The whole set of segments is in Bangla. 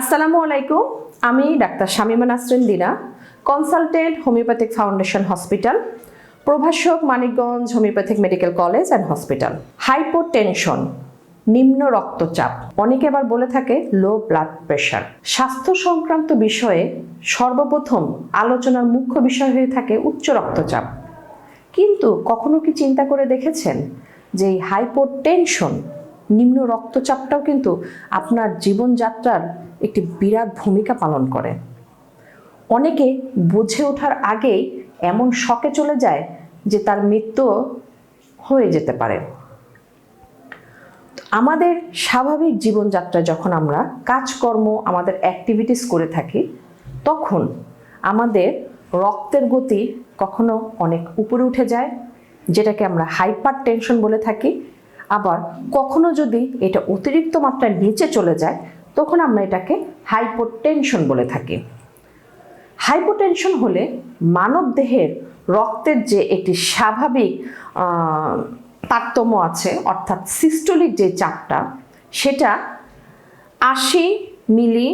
আসসালামু আলাইকুম, আমি doctor Shamima Nasrin Dina consultant homeopathic foundation hospital প্রভাষক Manikganj homeopathic medical college and hospital hypotension নিম্ন রক্তচাপ, অনেকে আবার বলে থাকে লো ব্লাড প্রেশার স্বাস্থ্য সংক্রান্ত বিষয়ে সর্বপ্রথম আলোচনার মুখ্য বিষয় হয়ে থাকে উচ্চ রক্তচাপ। কিন্তু কখনো কি চিন্তা করে দেখেছেন যে হাইপোটেনশন নিম্ন রক্তচাপটাও কিন্তু আপনার জীবনযাত্রার একটি বিরাট ভূমিকা পালন করে। অনেকে বুঝে ওঠার আগেই এমন শকে চলে যায় যে তার মৃত্যু হয়ে যেতে পারে। আমাদের স্বাভাবিক জীবনযাত্রা যখন আমরা কাজকর্ম, আমাদের অ্যাক্টিভিটিস করে থাকি, তখন আমাদের রক্তের গতি কখনো অনেক উপরে উঠে যায়, যেটাকে আমরা হাইপার টেনশন বলে থাকি। আবার কখনো যদি এটা অতিরিক্ত মাত্রায় নিচে চলে যায়, তখন আমরা এটাকে হাইপোটেনশন বলে থাকি। হাইপোটেনশন হলে মানব দেহের রক্তের যে একটি স্বাভাবিক তারতম্য আছে, অর্থাৎ সিস্টোলিক যে চাপটা, সেটা আশি মিলি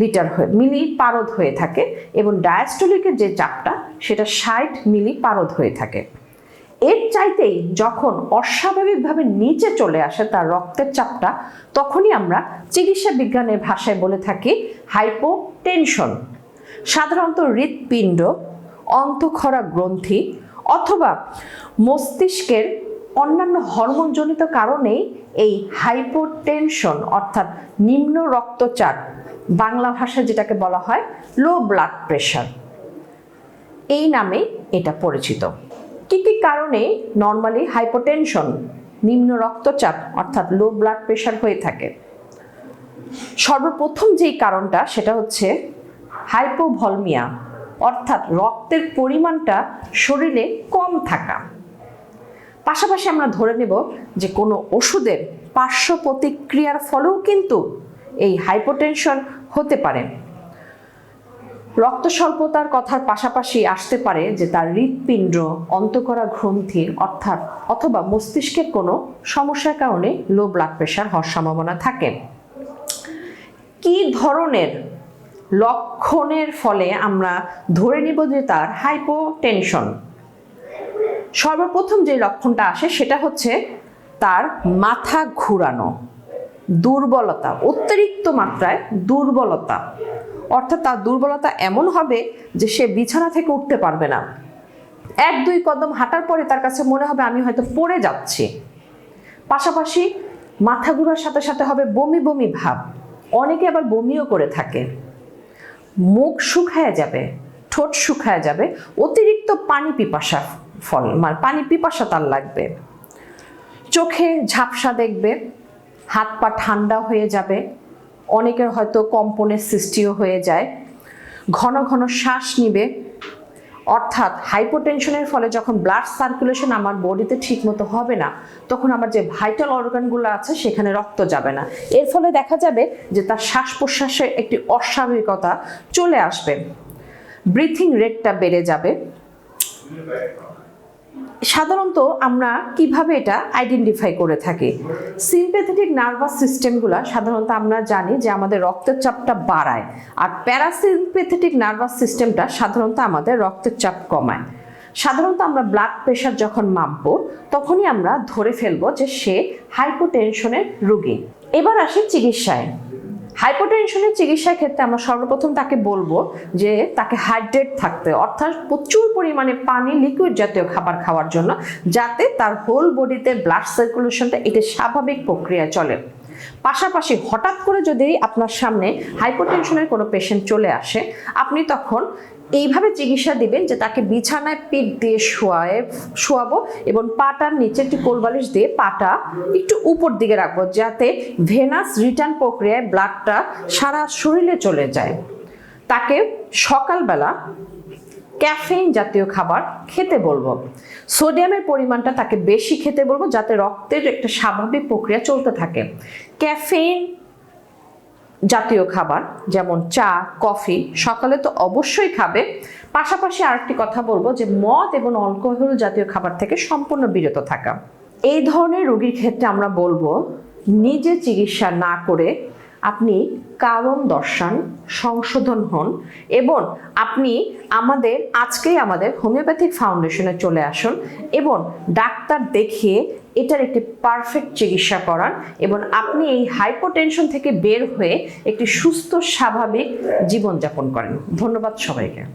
লিটার হয়ে মিলি পারদ হয়ে থাকে এবং ডায়াস্টোলিকের যে চাপটা, সেটা ষাট মিলি পারদ হয়ে থাকে। এর চাইতেই যখন অস্বাভাবিকভাবে নিচে চলে আসে তার রক্তের চাপটা, তখনই আমরা চিকিৎসা বিজ্ঞানের ভাষায় বলে থাকি হাইপোটেনশন। সাধারণত হৃৎপিণ্ড, অন্তঃক্ষরা গ্রন্থি অথবা মস্তিষ্কের অন্যান্য হরমোনজনিত কারণেই এই হাইপোটেনশন অর্থাৎ নিম্ন রক্তচাপ, বাংলা ভাষায় যেটাকে বলা হয় লো ব্লাড প্রেশার এই নামে এটা পরিচিত। কি কি কারণে নর্মালি হাইপোটেনশন নিম্ন রক্তচাপ অর্থাৎ লো ব্লাড প্রেশার হয়ে থাকে? সর্বপ্রথম যেই কারণটা সেটা হচ্ছে হাইপোভলমিয়া অর্থাৎ রক্তের পরিমাণটা শরীরে কম থাকা। পাশাপাশি আমরা ধরে নেব যে কোনো ওষুধের পার্শ্ব প্রতিক্রিয়ার ফলেও কিন্তু এই হাইপোটেনশন হতে পারে। রক্ত স্বল্পতার কথার পাশাপাশি আসতে পারে যে তার হৃৎপিণ্ড, অন্তকরা গ্রন্থি, অর্থাৎ অথবা মস্তিষ্কের কোনো সমস্যার কারণে লো ব্লাড প্রেশার হওয়ার সম্ভাবনা থাকে। কি ধরনের লক্ষণের ফলে আমরা ধরে নিব যে তার হাইপোটেনশন সর্বপ্রথম যে লক্ষণটা আসে সেটা হচ্ছে তার মাথা ঘুরানো, দুর্বলতা, অতিরিক্ত মাত্রায় দুর্বলতা। অর্থাৎ তার দুর্বলতা এমন হবে যে সে বিছানা থেকে উঠতে পারবে না। এক, দুই কদম হাঁটার পরে তার কাছে মনে হবে, আমি হয়তো পড়ে যাচ্ছি। পাশাপাশি মাথা ঘুরার সাথে সাথে হবে বমি বমি ভাব। অনেকে আবার বমিও করে থাকে। মুখ শুকায় যাবে, ঠোঁট শুকায় যাবে, অতিরিক্ত পানি পিপাসা ফল মানে পানি পিপাসা তার লাগবে। চোখে ঝাপসা দেখবে, হাত পা ঠান্ডা হয়ে যাবে অনেকের হয়তো কম্পনের সৃষ্টিও হয়ে যায়। ঘন ঘন শ্বাস নিবে। অর্থাৎ হাইপোটেনশনের ফলে যখন ব্লাড সার্কুলেশন আমার বডিতে ঠিকমতো হবে না, তখন আমার যে ভাইটাল অর্গানগুলো আছে সেখানে রক্ত যাবে না। এর ফলে দেখা যাবে যে তার শ্বাস প্রশ্বাসে একটি অস্বাভাবিকতা চলে আসবে। ব্রিথিং রেটটা বেড়ে যাবে। সাধারণত আমরা কীভাবে এটা আইডেন্টিফাই করে থাকি? সিম্পেথেটিক নার্ভাস সিস্টেমগুলো সাধারণত আমরা জানি যে আমাদের রক্তের চাপটা বাড়ায়। আর প্যারাসিম্পেথেটিক নার্ভাস সিস্টেমটা সাধারণত আমাদের রক্তের চাপ কমায়। সাধারণত আমরা ব্লাড প্রেশার যখন মাপবো, তখনই আমরা ধরে ফেলব যে সে হাইপোটেনশনের রোগী। এবার আসি চিকিৎসায়। হাইপোটেনশনের চিকিৎসার ক্ষেত্রে আমরা সর্বপ্রথম তাকে বলব যে তাকে হাইড্রেট থাকতে, অর্থাৎ প্রচুর পরিমাণে পানি লিকুইড জাতীয় খাবার খাওয়ার জন্য, যাতে তার হোল বডিতে ব্লাড সার্কুলেশনটা এটা স্বাভাবিক প্রক্রিয়া চলে। পাশাপাশি হঠাৎ করে যদি আপনার সামনে হাইপোটেনশনের কোনো পেশেন্ট চলে আসে, আপনি তখন এইভাবে চিকিৎসা দিবেন যে তাকে বিছানায় পিঠ দিয়ে শোয়ায়, শোয়াবো এবং পাটার নিচে একটি কোলবালিশ দিয়ে পাটা একটু উপর দিকে রাখব যাতে ভেনাস রিটার্ন প্রক্রিয়ায় ব্লাডটা সারা শরীরে চলে যায়। তাকে সকালবেলা ক্যাফেইন জাতীয় খাবার খেতে বলব। সোডিয়ামের পরিমাণটা তাকে বেশি খেতে বলব যাতে রক্তের একটা স্বাভাবিক প্রক্রিয়া চলতে থাকে। ক্যাফেইন জাতীয় খাবার, যেমন চা, কফি, সকালে তো অবশ্যই খাবে। পাশাপাশি আরেকটি কথা বলব যে মদ এবং অ্যালকোহল জাতীয় খাবার থেকে সম্পূর্ণ বিরত থাকা। এই ধরনের রোগীর ক্ষেত্রে আমরা বলব, নিজে চিকিৎসা না করে আপনি কারণ দর্শন, সংশোধন হন এবং আপনি আমাদের, আজকেই আমাদের হোমিওপ্যাথিক ফাউন্ডেশনে চলে আসুন এবং ডাক্তার দেখিয়ে এটার একটি পারফেক্ট চিকিৎসা করান এবং আপনি এই হাইপোটেনশন থেকে বের হয়ে একটি সুস্থ, স্বাভাবিক জীবনযাপন করেন। ধন্যবাদ সবাইকে।